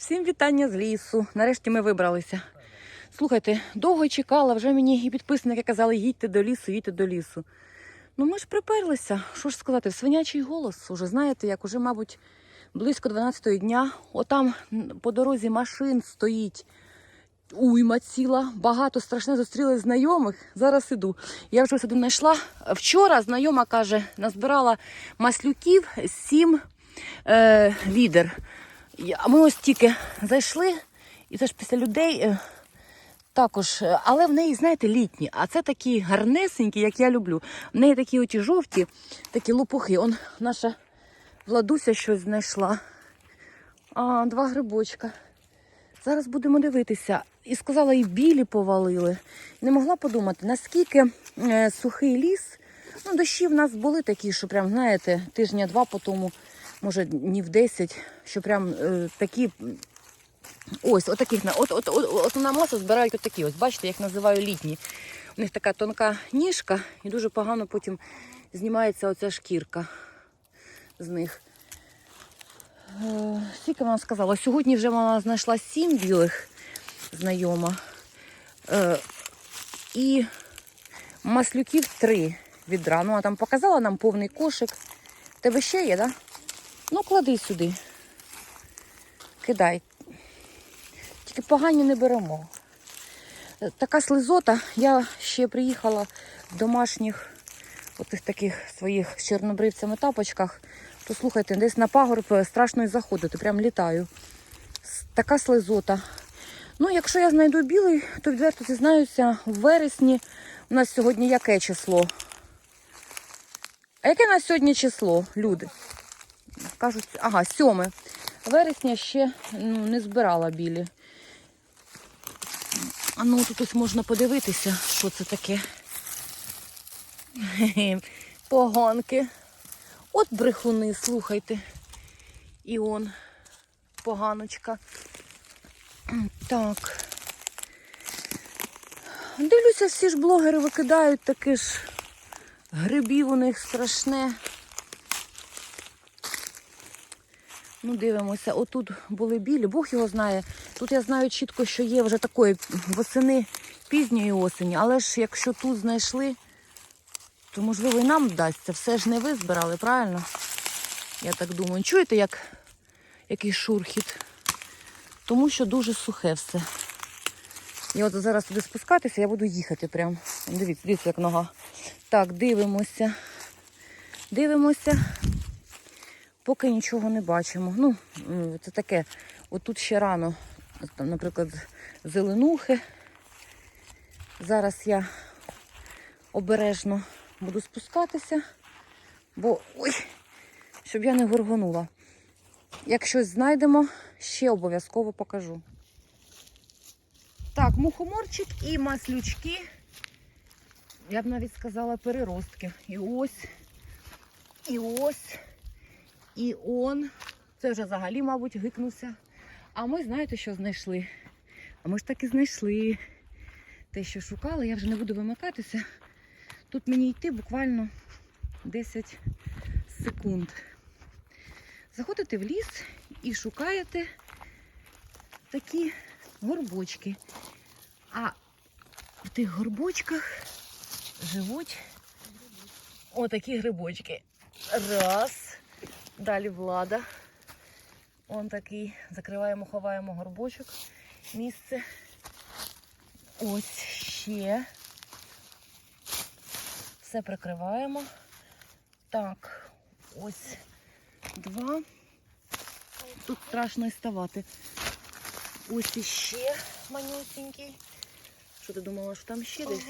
Всім вітання з лісу. Нарешті ми вибралися. Слухайте, довго чекала, вже мені і підписники казали, їдьте до лісу, їдьте до лісу. Ну ми ж приперлися. Що ж сказати, свинячий голос. Уже знаєте, як уже, мабуть, близько 12-ї дня. Отам по дорозі машин стоїть. Уйма ціла, багато страшне зустріли знайомих. Зараз іду. Я вже сюди знайшла. Вчора знайома каже, назбирала маслюків сім е, відер. Ми ось тільки зайшли, і це ж після людей е, також, е, але в неї, знаєте, літні, а це такі гарнесенькі, як я люблю. В неї такі оті жовті, такі лопухи. Он наша Владуся щось знайшла. А, два грибочка. Зараз будемо дивитися. І сказала, і білі повалили. Не могла подумати, наскільки е, сухий ліс. Ну, дощі в нас були такі, що прям, знаєте, тижня-два по тому, може, днів 10, що прям е, такі. Ось, отаких от, от, от, от на масу збирають отакі. Ось бачите, як називаю літні. У них така тонка ніжка, і дуже погано потім знімається оця шкірка з них. Е, Скільки вона сказала? Сьогодні вже вона знайшла сім білих знайома. Е, і маслюків три відра. Ну, а там показала нам повний кошик. Тебе ще є, так? Да? Ну, клади сюди. Кидай. Тільки погані не беремо. Е, Така слизота. Я ще приїхала в домашніх отих таких своїх з чорнобривцями тапочках. То слухайте, десь на пагорб е, страшно і заходити, прям літаю. Така слизота. Ну, якщо я знайду білий, то відверто зізнаюся, в вересні у нас сьогодні яке число? А яке на сьогодні число, люди? Кажуть, ага, сьоме. Вересня ще ну, не збирала білі. А ну тут ось можна подивитися, що це таке. Поганки. От брехуни, слухайте. І он поганочка. Так. Дивлюся, всі ж блогери викидають таке ж грибів у них страшне. Ну, дивимося, отут були білі, Бог його знає. Тут я знаю чітко, що є вже такої восени пізньої осені, але ж якщо тут знайшли, то можливо і нам вдасться. Все ж не ви збирали, правильно? Я так думаю. Чуєте, як який шурхіт? Тому що дуже сухе все. І от зараз туди спускатися, я буду їхати прям. Дивіться, дивіться, як нога. Так, дивимося. Дивимося. Поки нічого не бачимо. Ну, це таке. Отут ще рано, там, наприклад, зеленухи. Зараз я обережно буду спускатися, бо ой, щоб я не горгонула. Як щось знайдемо, ще обов'язково покажу. Так, мухоморчик і маслючки. Я б навіть сказала переростки. І ось, і ось, і он. Це вже взагалі, мабуть, гикнувся. А ми, знаєте, що знайшли? А ми ж таки знайшли те, що шукали. Я вже не буду вимикатися. Тут мені йти буквально 10 секунд. Заходите в ліс і шукаєте такі горбочки. А в тих горбочках живуть отакі грибочки. Раз. Далі влада. Он такий. Закриваємо, ховаємо горбочок. Місце. Ось ще. Все прикриваємо. Так, ось два. Тут страшно і ставати. Ось іще манюсенький. Що ти думала, що там ще десь?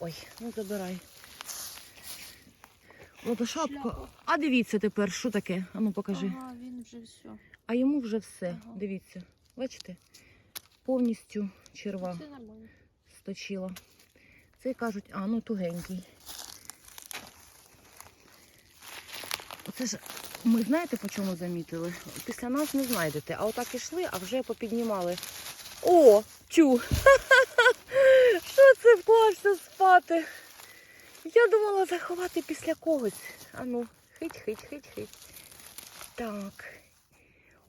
Ой, ну забирай. Ото шапка. Шляпа. А дивіться тепер, що таке? А ну покажи. Ага, він вже все. А йому вже все. Ага. Дивіться. Бачите? Повністю черва Все нормально. сточила. Цей кажуть, а ну тугенький. Оце ж ми знаєте по чому замітили? Після нас не знайдете. А отак ішли, а вже попіднімали. О, тю! Що це вклався спати? Я думала заховати після когось. А ну, хить, хить, хить, хить. Так.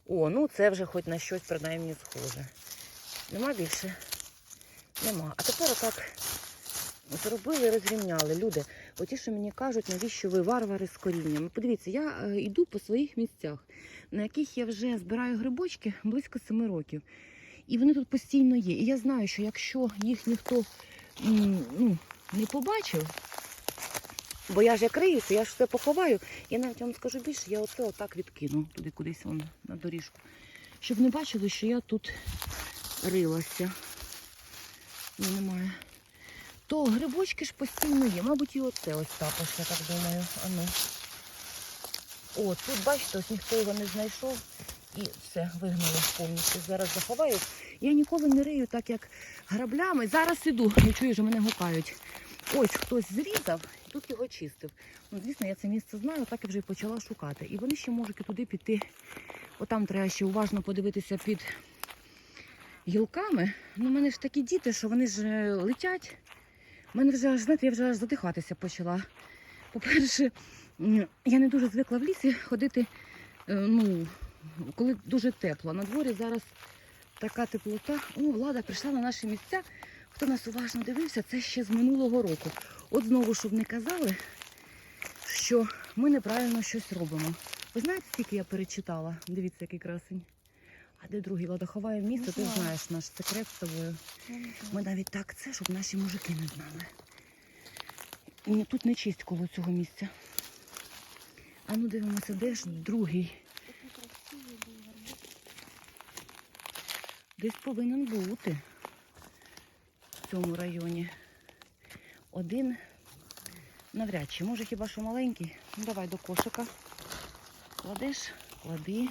О, ну це вже хоч на щось принаймні схоже. Нема більше? Нема. А тепер отак зробили, розрівняли. Люди, оті, що мені кажуть, навіщо ви варвари з корінням. Подивіться, я е, йду по своїх місцях, на яких я вже збираю грибочки близько семи років. І вони тут постійно є. І я знаю, що якщо їх ніхто ну, не побачив, бо я ж як риюся, я ж все поховаю. Я навіть вам скажу більше, я оце отак відкину туди кудись вон, на доріжку. Щоб не бачили, що я тут рилася. Ні, немає. То грибочки ж постійно є. Мабуть, і оце ось також, я так думаю. А ну. О, тут, бачите, ось ніхто його не знайшов і все, вигнали повністю. Зараз заховаю. Я ніколи не рию так, як граблями. Зараз іду, не чую, що мене гукають. Ось хтось зрізав тут його чистив. Ну, звісно, я це місце знаю, так і вже почала шукати. І вони ще можуть і туди піти. Отам треба ще уважно подивитися під гілками. Ну, в мене ж такі діти, що вони ж е, летять. У мене вже аж, знаєте, я вже аж задихатися почала. По-перше, я не дуже звикла в лісі ходити, е, ну, коли дуже тепло. На дворі зараз така теплота. О, влада прийшла на наші місця. Хто нас уважно дивився, це ще з минулого року. От знову, щоб не казали, що ми неправильно щось робимо. Ви знаєте, скільки я перечитала? Дивіться, який красень. А де другий Влада ховає місце, ти знаєш наш секрет з тобою. Ми навіть так це, щоб наші мужики не знали. Ні, тут не чисть коло цього місця. А ну дивимося, де ж другий? Десь повинен бути в цьому районі. Один навряд чи. Може хіба що маленький? Ну давай до кошика. Кладеш, клади.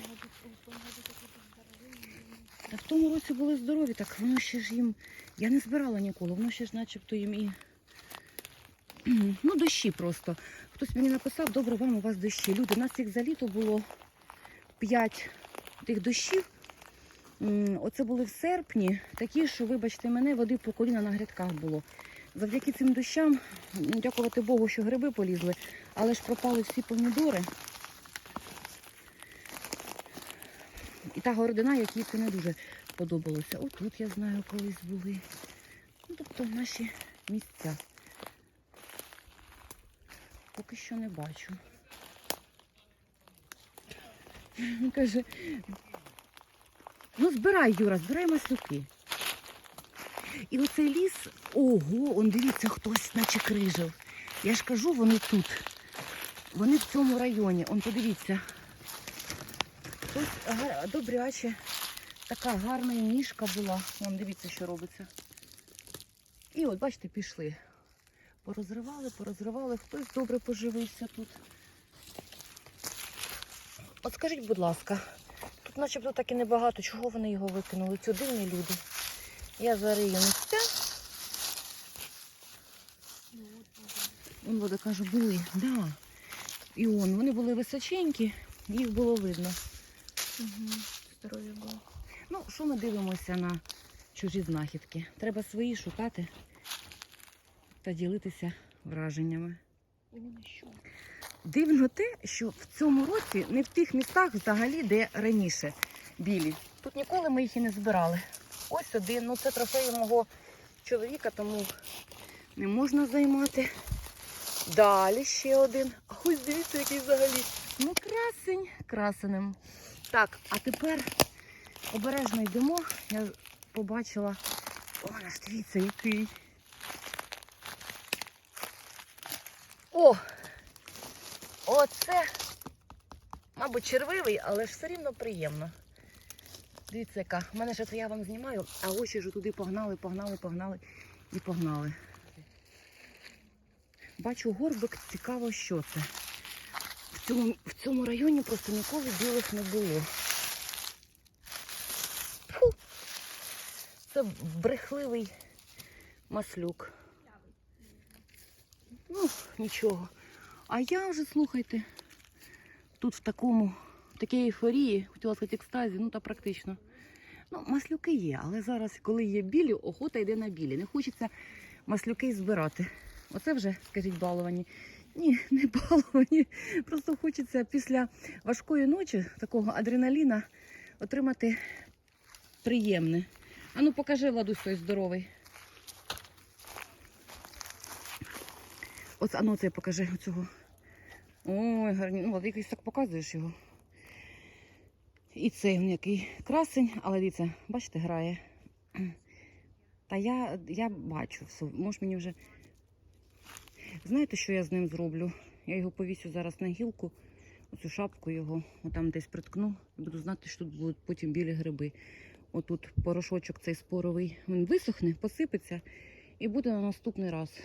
Та в тому році були здорові, так воно ще ж їм. Я не збирала ніколи, воно ще ж начебто їм і. Ну, дощі просто. Хтось мені написав, добре, вам у вас дощі. Люди, у нас їх за літо було 5 тих дощів. Оце були в серпні, такі, що, вибачте мене, води по коліна на грядках було. Завдяки цим дощам, дякувати Богу, що гриби полізли, але ж пропали всі помідори. І та городина, якій це не дуже подобалося. Отут, я знаю, колись були. Ну, тобто наші місця. Поки що не бачу. Каже, ну збирай, Юра, збирай маслюки. І оцей ліс, ого, он дивіться, хтось наче крижив. Я ж кажу, вони тут. Вони в цьому районі. Он подивіться. Ось гар- добряче. Така гарна ніжка була. Вон дивіться, що робиться. І от, бачите, пішли. Порозривали, порозривали. Хтось добре поживився тут. От скажіть, будь ласка, тут начебто так і небагато. Чого вони його викинули? Ці дивні люди. Я зарию місця. Він вода каже, були. Да. І он, вони були височенькі, їх було видно. Здоров'я було. Ну, що ми дивимося на чужі знахідки? Треба свої шукати та ділитися враженнями. Дивно те, що в цьому році не в тих містах взагалі, де раніше білі. Тут ніколи ми їх і не збирали. Ось один, ну це трофеї мого чоловіка, тому не можна займати. Далі ще один. А ось дивіться, який взагалі. Ну, красень, красенем. Так, а тепер обережно йдемо. Я побачила. О, наш дивіться, який. О! Оце, мабуть, червивий, але ж все рівно приємно. Дивіться, яка. У мене ж це я вам знімаю, а очі ж туди погнали, погнали, погнали і погнали. Бачу горбик, цікаво, що це. В цьому, в цьому районі просто ніколи білих не було. Фу. Це брехливий маслюк. Ну, нічого. А я вже, слухайте, тут в такому, такій ейфорії, хотіла сказати екстазі, ну та практично. Ну, маслюки є, але зараз, коли є білі, охота йде на білі. Не хочеться маслюки збирати. Оце вже, скажіть, баловані. Ні, не баловані. Просто хочеться після важкої ночі такого адреналіна отримати приємне. А ну покажи Владусь той здоровий. А ну це покажи оцього. Ой, гарні. Ну, от якийсь так показуєш його. І цей він який красень, але дивіться, бачите, грає. Та я, я бачу все. Може мені вже. Знаєте, що я з ним зроблю? Я його повісю зараз на гілку, оцю шапку його, отам десь приткну, і буду знати, що тут будуть потім білі гриби. Отут порошочок цей споровий, він висохне, посипеться і буде на наступний раз.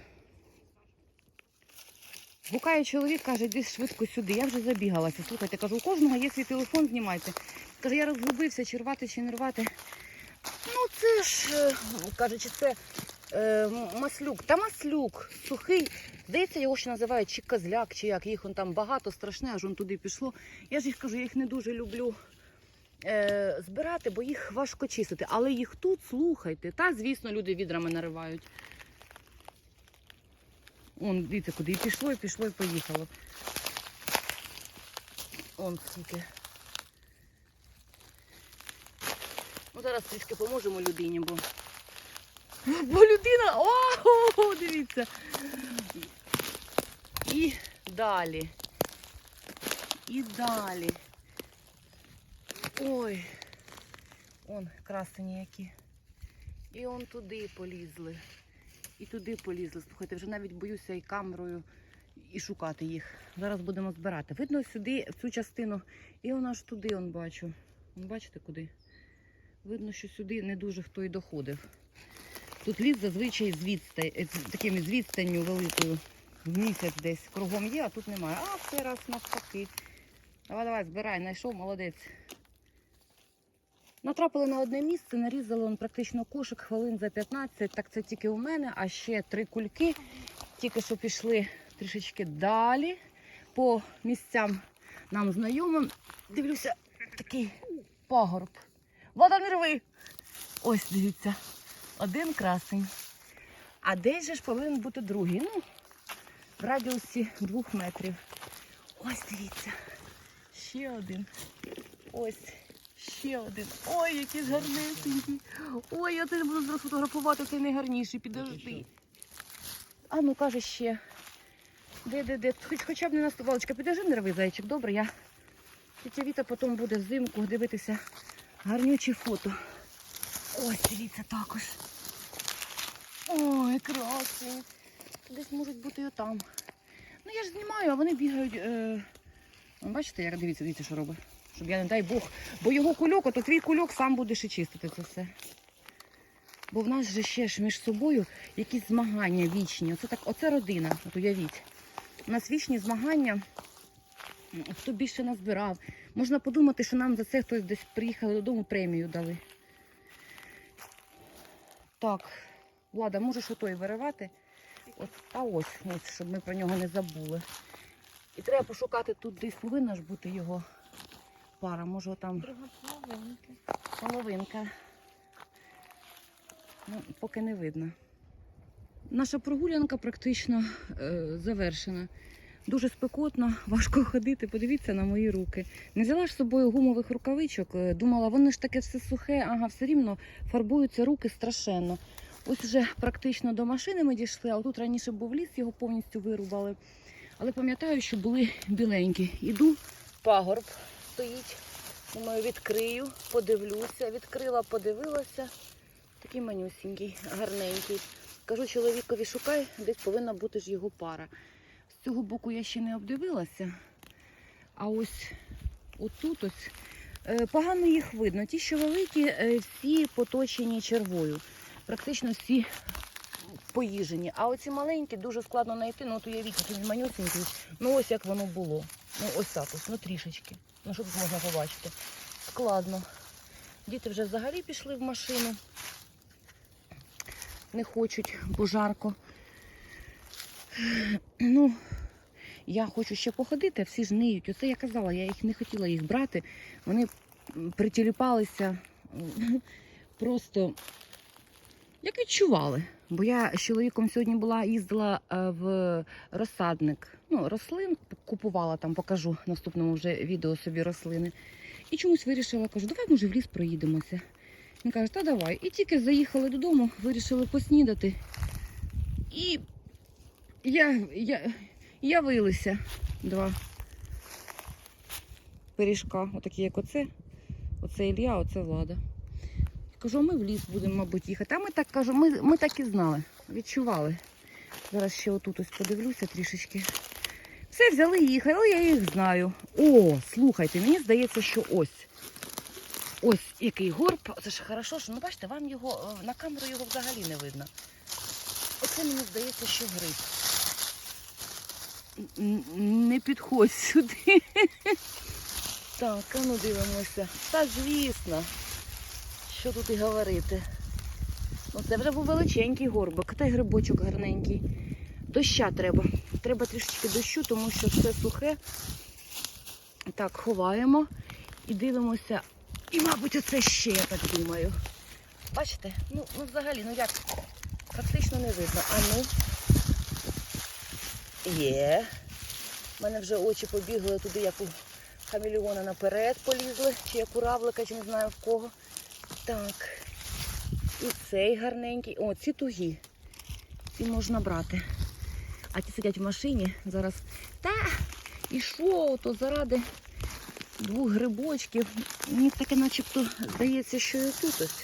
Гукає чоловік, каже, йди швидко сюди. Я вже забігалася. Слухайте, кажу, у кожного є свій телефон, знімайте. Каже, я розгубився, чи рвати, чи не рвати. Ну, це ж, е, каже, чи це е, маслюк. Та маслюк, сухий. Здається, його ще називають чи козляк, чи як. Їх он там багато, страшне, аж он туди пішло. Я ж їх кажу, я їх не дуже люблю е, збирати, бо їх важко чистити. Але їх тут, слухайте, та, звісно, люди відрами наривають. Он, дивіться, куди і пішло, і пішло, і поїхало. Он скільки. Ну, зараз трішки поможемо людині, бо. Бо людина. О, дивіться. І далі. І далі. Ой. Он красені які. І он туди полізли. І туди полізли. Слухайте, вже навіть боюся і камерою і шукати їх. Зараз будемо збирати. Видно сюди, в цю частину, і вона ж туди, он бачу. Вон Бачите куди? Видно, що сюди не дуже хто і доходив. Тут ліс зазвичай з відстань, е, з відстанню великою. В місяць десь кругом є, а тут немає. А в цей раз навпаки. Давай, давай, збирай, знайшов, молодець. Натрапили на одне місце, нарізали он практично кошик хвилин за 15. Так це тільки у мене, а ще три кульки. Тільки що пішли трішечки далі по місцям нам знайомим. Дивлюся, такий пагорб. Влада, не рви! Ось дивіться, один красень. А десь же ж повинен бути другий. Ну, в радіусі двох метрів. Ось дивіться. Ще один. Ось. Ще один. Ой, який ж гарнесенький. Ой, я це буду зараз фотографувати, цей найгарніший, підожди. А ну каже ще. Де, де, де? Хоч, хоча б не наступалочка, підожди, не рви, зайчик, добре, я. Тетя Віта потім буде взимку дивитися гарнючі фото. Ось, дивіться також. Ой, красень. Десь можуть бути і отам. Ну я ж знімаю, а вони бігають. Е... Бачите, як дивіться, дивіться, що робить. Щоб я, не дай Бог, бо його кульок, ото твій кульок сам будеш і чистити це все. Бо в нас же ще ж між собою якісь змагання вічні. Оце так, оце родина, от уявіть. У нас вічні змагання. Хто більше назбирав. Можна подумати, що нам за це хтось десь приїхали додому, премію дали. Так, Влада, можеш отой виривати? От, а ось, ось, щоб ми про нього не забули. І треба пошукати тут десь повинна ж бути його пара. Може там половинка. половинка. Ну, поки не видно. Наша прогулянка практично е, завершена. Дуже спекотно, важко ходити. Подивіться на мої руки. Не взяла ж з собою гумових рукавичок. е, Думала, воно ж таке все сухе, ага, все рівно фарбуються руки страшенно. Ось вже практично до машини ми дійшли, а тут раніше був ліс, його повністю вирубали. Але пам'ятаю, що були біленькі. Іду, пагорб стоїть. Думаю, відкрию, подивлюся. Відкрила, подивилася. Такий манюсінький, гарненький. Кажу чоловікові, шукай, десь повинна бути ж його пара. З цього боку я ще не обдивилася. А ось отут ось е, погано їх видно. Ті, що великі, е, всі поточені червою. Практично всі поїжені. А оці маленькі дуже складно знайти. Ну, от уявіть, він манюсенький. Ну ось як воно було. Ну ось так ось, ну трішечки. Ну що тут можна побачити? Складно. Діти вже взагалі пішли в машину. Не хочуть, бо жарко. Ну, я хочу ще походити, всі ж ниють. Оце я казала, я їх не хотіла їх брати. Вони притіліпалися просто як відчували. Бо я з чоловіком сьогодні була, їздила е, в розсадник. Ну, рослин купувала там, покажу в наступному вже відео собі рослини. І чомусь вирішила, кажу, давай може в ліс проїдемося. Він каже, та давай. І тільки заїхали додому, вирішили поснідати. І я, я, явилися два пиріжка, отакі як оце. Оце Ілля, оце Влада. Кажу, ми в ліс будемо, мабуть, їхати. А ми так кажу, ми, ми так і знали, відчували. Зараз ще отут ось подивлюся трішечки. Все взяли і їхали, я їх знаю. О, слухайте, мені здається, що ось. Ось який горб. Це ж хорошо, що ну бачите, вам його е, на камеру його взагалі не видно. Оце мені здається, що гриб. Не підходь сюди. Так, а ну дивимося. Та звісно. Що тут і говорити? Ну, це вже був величенький горбик, та й грибочок гарненький. Доща треба. Треба трішечки дощу, тому що все сухе. Так, ховаємо і дивимося. І, мабуть, оце ще, я так думаю. Бачите? Ну, ну взагалі, ну як, практично не видно. А ну. Є. У мене вже очі побігли туди, як у хамелеона наперед полізли, чи як у равлика, чи не знаю в кого. Так. І цей гарненький. О, ці тугі. Ці можна брати. А ті сидять в машині зараз. Та, і що, то заради двох грибочків. Мені таке начебто здається, що і тут ось.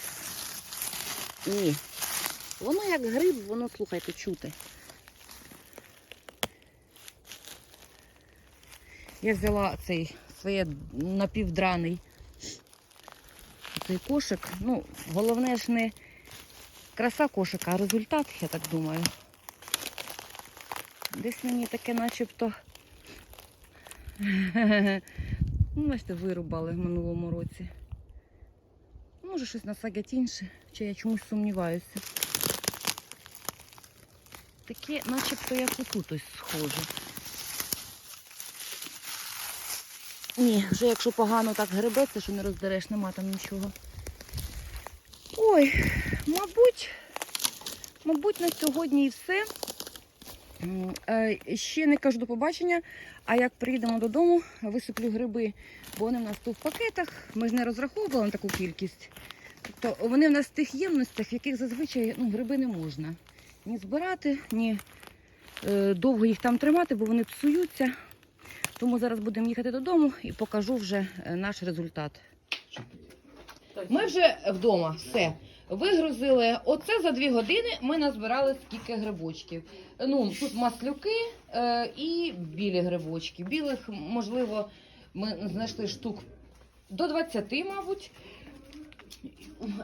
Ні. Воно як гриб, воно, слухайте, чути. Я взяла цей своє напівдраний цей кошик. Ну, головне ж не краса кошика, а результат, я так думаю. Десь мені таке начебто. Ну, бачите, вирубали в минулому році. Може щось насадять інше, чи я чомусь сумніваюся. Таке, начебто, як отут ось схоже. Ні, вже якщо погано так гребеться, що не роздереш, нема там нічого. Ой, мабуть, мабуть, на сьогодні і все. Е, Ще не кажу до побачення, а як приїдемо додому, висиплю гриби, бо вони в нас тут в пакетах. Ми ж не розраховували на таку кількість. Тобто вони в нас в тих ємностях, в яких зазвичай ну, гриби не можна ні збирати, ні е, довго їх там тримати, бо вони псуються. Тому зараз будемо їхати додому і покажу вже е, наш результат. Ми вже вдома, все. Вигрузили. Оце за дві години ми назбирали скільки грибочків. Ну, тут маслюки е, і білі грибочки. Білих, можливо, ми знайшли штук до 20, мабуть.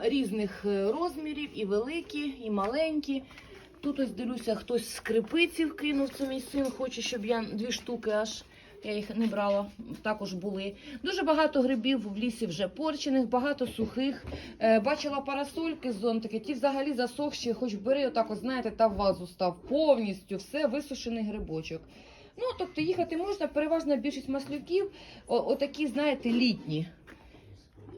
Різних е, розмірів, і великі, і маленькі. Тут ось дивлюся, хтось скрипиців кинув. Це мій син хоче, щоб я дві штуки аж. Я їх не брала, також були. Дуже багато грибів в лісі вже порчених, багато сухих. Е, бачила парасольки, зонтики, ті взагалі засохші, хоч бери, отак, от, знаєте, та вазу став повністю, все висушений грибочок. Ну, тобто їхати можна, переважна більшість маслюків, отакі, знаєте, літні.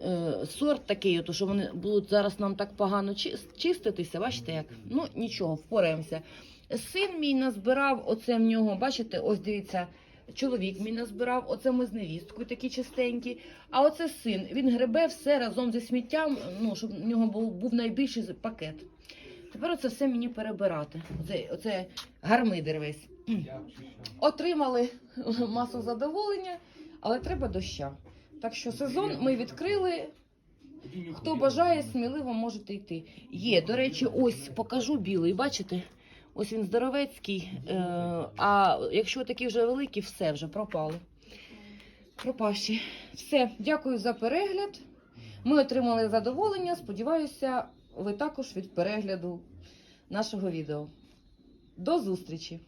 Е, сорт такий, ото, що вони будуть зараз нам так погано чи- чиститися, бачите як? Ну, нічого, впораємося. Син мій назбирав, оце в нього, бачите, ось дивіться, чоловік мій назбирав, оце ми з невісткою такі чистенькі. А оце син, він гребе все разом зі сміттям, ну, щоб в нього був, був найбільший пакет. Тепер оце все мені перебирати. Оце, оце гармидер весь. Отримали масу задоволення, але треба доща. Так що сезон ми відкрили. Хто бажає, сміливо можете йти. Є, до речі, ось покажу білий, бачите? Ось він здоровецький. Е, а якщо такі вже великі, все вже пропали. Пропавші. Все, дякую за перегляд. Ми отримали задоволення. Сподіваюся, ви також від перегляду нашого відео. До зустрічі!